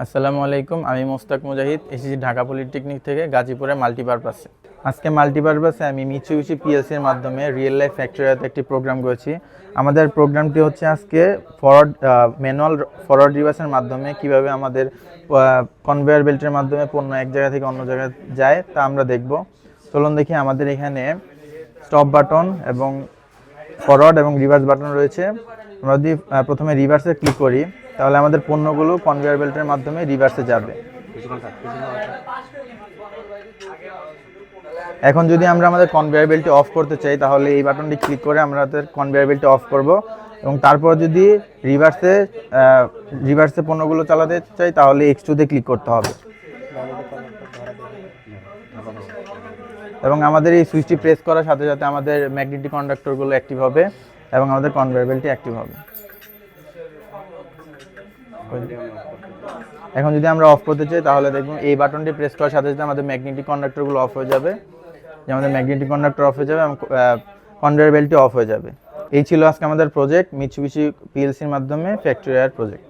আসসালামু আলাইকুম, আমি মোস্তাক মুজাহিদ এসেছি ঢাকা পলিটেকনিক থেকে গাজীপুরে মাল্টিপারপাসে। আজকে মাল্টিপারপাসে আমি মিচুবিশি পিএলসির মাধ্যমে রিয়েল লাইফ ফ্যাক্টরিয়াতে একটি প্রোগ্রাম করেছি। আমাদের প্রোগ্রামটি হচ্ছে আজকে ফরওয়ার্ড ম্যানুয়াল ফরওয়ার্ড রিভার্সের মাধ্যমে কীভাবে আমাদের কনভেয়ার বেল্টের মাধ্যমে পণ্য এক জায়গা থেকে অন্য জায়গায় যায়, তা আমরা দেখব। চলুন দেখি আমাদের এখানে স্টপ বাটন এবং ফরওয়ার্ড এবং রিভার্স বাটন রয়েছে। আমরা যদি প্রথমে রিভার্সে ক্লিক করি তাহলে আমাদের পণ্যগুলো কনভেয়ার বেল্টের মাধ্যমে রিভার্সে যাবে। এখন যদি আমরা আমাদের কনভেয়ার বেল্টটি অফ করতে চাই, তাহলে এই বাটনটি ক্লিক করে আমরা কনভেয়ার বেল্টটি অফ করব এবং তারপর যদি রিভার্সে রিভার্সে পণ্যগুলো চালাতে চাই, তাহলে এক্স টুতে ক্লিক করতে হবে। এবং আমাদের এই সুইচটি প্রেস করার সাথে সাথে আমাদের ম্যাগনেটিক কন্ডাক্টরগুলো অ্যাক্টিভ হবে এবং আমাদের কনভেয়ার বেল্টটি অ্যাক্টিভ হবে। এখন যদি আমরা অফ করতে চাই, তাহলে দেখুন এই বাটনটি প্রেস করার সাথে সাথে আমাদের ম্যাগনেটিক কন্ডাক্টরগুলো অফ হয়ে যাবে। যে আমাদের ম্যাগনেটিক কন্ডাক্টর অফ হয়ে যাবে কনভেয়ার বেল্টটি অফ হয়ে যাবে। এই ছিল আজকে আমাদের প্রজেক্ট মিচুবিশি পিএলসির মাধ্যমে ফ্যাক্টরি প্রজেক্ট